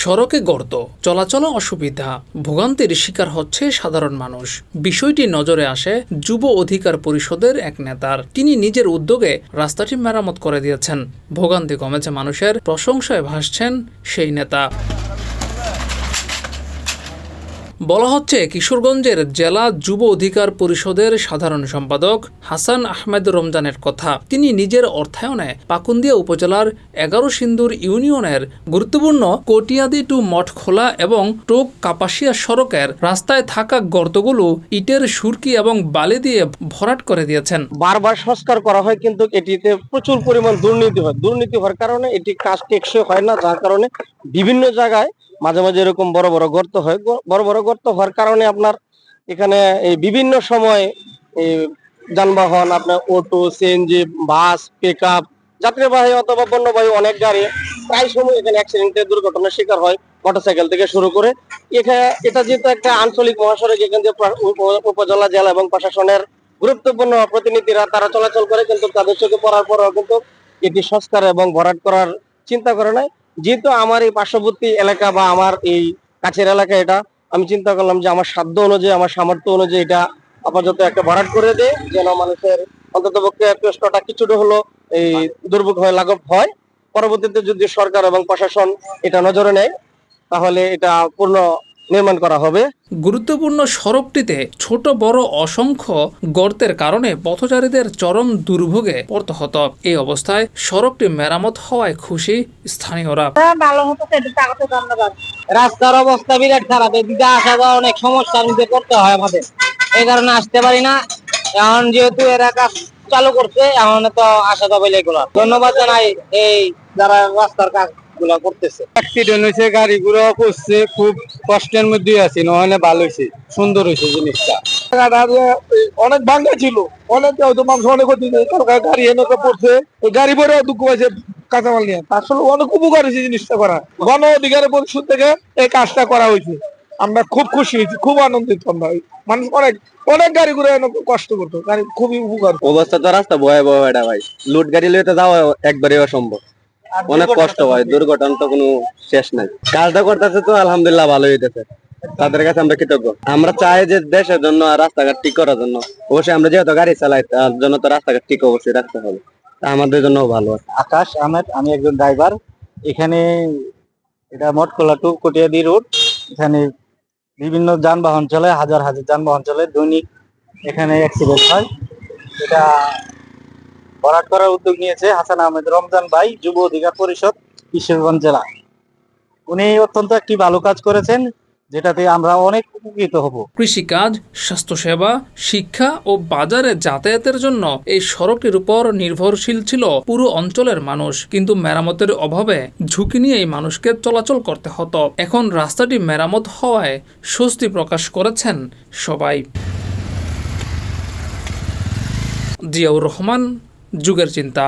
সড়কে গর্ত, চলাচল অসুবিধা, ভোগান্তির শিকার হচ্ছে সাধারণ মানুষ। বিষয়টি নজরে আসে যুব অধিকার পরিষদের এক নেতার। তিনি নিজের উদ্যোগে রাস্তাটি মেরামত করে দিয়েছেন। ভোগান্তি কমেছে মানুষের, প্রশংসায় ভাসছেন সেই নেতা। বলা হচ্ছে কিশোরগঞ্জের জেলা যুব অধিকার পরিষদের সাধারণ সম্পাদক হাসান আহমেদ রমজানের কথা। তিনি নিজের অর্থায়নে পাকুন্দিয়া উপজেলার এগারো সিন্দুর ইউনিয়নের গুরুত্বপূর্ণ কটিয়াদি টু মঠখোলা এবং টোক কাপাসিয়া সড়কের রাস্তায় থাকা গর্তগুলো ইটের সুরকি এবং বালি দিয়ে ভরাট করে দিয়েছেন। বারবার সংস্কার করা হয় কিন্তু এটিতে প্রচুর পরিমাণ দুর্নীতি হয়। দুর্নীতি হওয়ার কারণে এটি কাজ টেকসই হয় না, যার কারণে বিভিন্ন জায়গায় মাঝে মাঝে এরকম বড় বড় গর্ত হয়। বড় বড় গর্ত হওয়ার কারণে আপনার এখানে বিভিন্ন সময় যানবাহন, আপনার auto CNG bus pick up যাত্রীবাহী অথবা পণ্যবাহী অনেক গাড়ি প্রায় সময় এখানে অ্যাক্সিডেন্টের দুর্ঘটনার শিকার হয় মোটরসাইকেল থেকে শুরু করে। এখানে এটা যেহেতু একটা আঞ্চলিক মহাসড়ক, এখান থেকে উপজেলা, জেলা এবং প্রশাসনের গুরুত্বপূর্ণ প্রতিনিধিরা তারা চলাচল করে, কিন্তু তাদের চোখে পড়ার পরেও কিন্তু এটি সংস্কার এবং ভরাট করার চিন্তা করে নাই। যেহেতু আমার এই পার্শ্ববর্তী এলাকা বা আমার এই কাছের এলাকা এটা আমি চিন্তা করলাম যে আমার সাধ্য অনুযায়ী, আমার সামর্থ্য অনুযায়ী এটা আপাতত একটা ভরাট করে দেয় যেন মানুষের অন্তত পক্ষে কষ্টটা কিছুটা হলো এই দুর্ভোগ হয়, লাঘব হয়। পরবর্তীতে যদি সরকার এবং প্রশাসন এটা নজরে নেয়, তাহলে এটা পূর্ণ নির্মাণ করা হবে। গুরুত্বপূর্ণ সড়কটিতে ছোট বড় অসংখ্য গর্তের কারণে পথচারীদের চরম দুর্ভোগে পড়তে হতো। এই অবস্থায় সড়কটি মেরামত হওয়ায় খুশি স্থানীয়রা। ভালো হতো ধন্যবাদ। রাস্তার অবস্থা বিরাট খারাপ এদিকে আসা যাওয়া অনেক সমস্যার মধ্যে পড়তে হয় আমাদের। এই কারণে আসতে পারি না। এখন যেহেতু এরা কাজ চালু করছে এখন তো আসা যাবে এগুলো। ধন্যবাদ জানাই এই যারা রাস্তার কাজ গুলা করতেছে। অ্যাক্সিডেন্ট হয়েছে গাড়িগুলো করছে খুব কষ্টের মধ্যে আছি নহলে ভালো হয়েছে সুন্দর হয়েছে জিনিসটা। অনেক ভাঙ্গা ছিল অনেক হয়তো মানুষ অনেক ক্ষতি গাড়ি এনে পড়ছে গাড়ি ভরে দুঃখ পাইছে কাঁচামাল নিয়ে। আসলে অনেক উপকার হয়েছে জিনিসটা করা গণ অধিকার পরিষদ থেকে এই কাজটা করা হয়েছে। আমরা খুব খুশি হয়েছি খুব আনন্দিত আমরা। মানুষ অনেক অনেক গাড়ি ঘুরে এনে কষ্ট করতো গাড়ি খুবই উপকার। অবস্থা তো রাস্তা ভয়াবহ এটা ভাই। লুট গাড়ি লইতে যাওয়া একবারে অসম্ভব। অনেক কষ্ট হয় দুর্ঘটনা তো কোনো শেষ নাই। কাজটা করতেছে তো আলহামদুলিল্লাহ ভালো হইতেছে। তাদের কাছে আমরা কৃতজ্ঞ। আমরা চাই যে দেশের জন্য আর রাস্তাঘাট ঠিক করার জন্য। অবশ্যই আমরা যেহেতু গাড়ি চালাই তার জন্য তো রাস্তাঘাট ঠিক অবশ্যই রাখতে হবে। তা আমাদের জন্য ভালো। আকাশ আহমেদ আমি একজন ড্রাইভার এখানে এটা মটকলা টু কটিয়াদি রোড এখানে বিভিন্ন যানবাহন চলে হাজার হাজার যানবাহন চলে। দৈনিক এখানে অ্যাক্সিডেন্ট হয়। এটা ভরাট করার উদ্যোগ নিয়েছে হাসান আহমেদ রমজান ভাই, যুব অধিকার পরিষদ, কিশোরগঞ্জ জেলা। উনি অত্যন্ত একটি ভালো কাজ করেছেন, যেটাতে আমরা অনেক উপকৃত হব। কৃষিকাজ, স্বাস্থ্যসেবা, শিক্ষা ও বাজারে যাতায়াতের জন্য এই সড়কটির উপর নির্ভরশীল ছিল পুরো অঞ্চলের মানুষ। কিন্তু মেরামতের অভাবে ঝুঁকি নিয়ে এই মানুষকে চলাচল করতে হতো। এখন রাস্তাটি মেরামত হওয়ায় স্বস্তি প্রকাশ করেছেন সবাই। জিয়াউর রহমান যুগের চিন্তা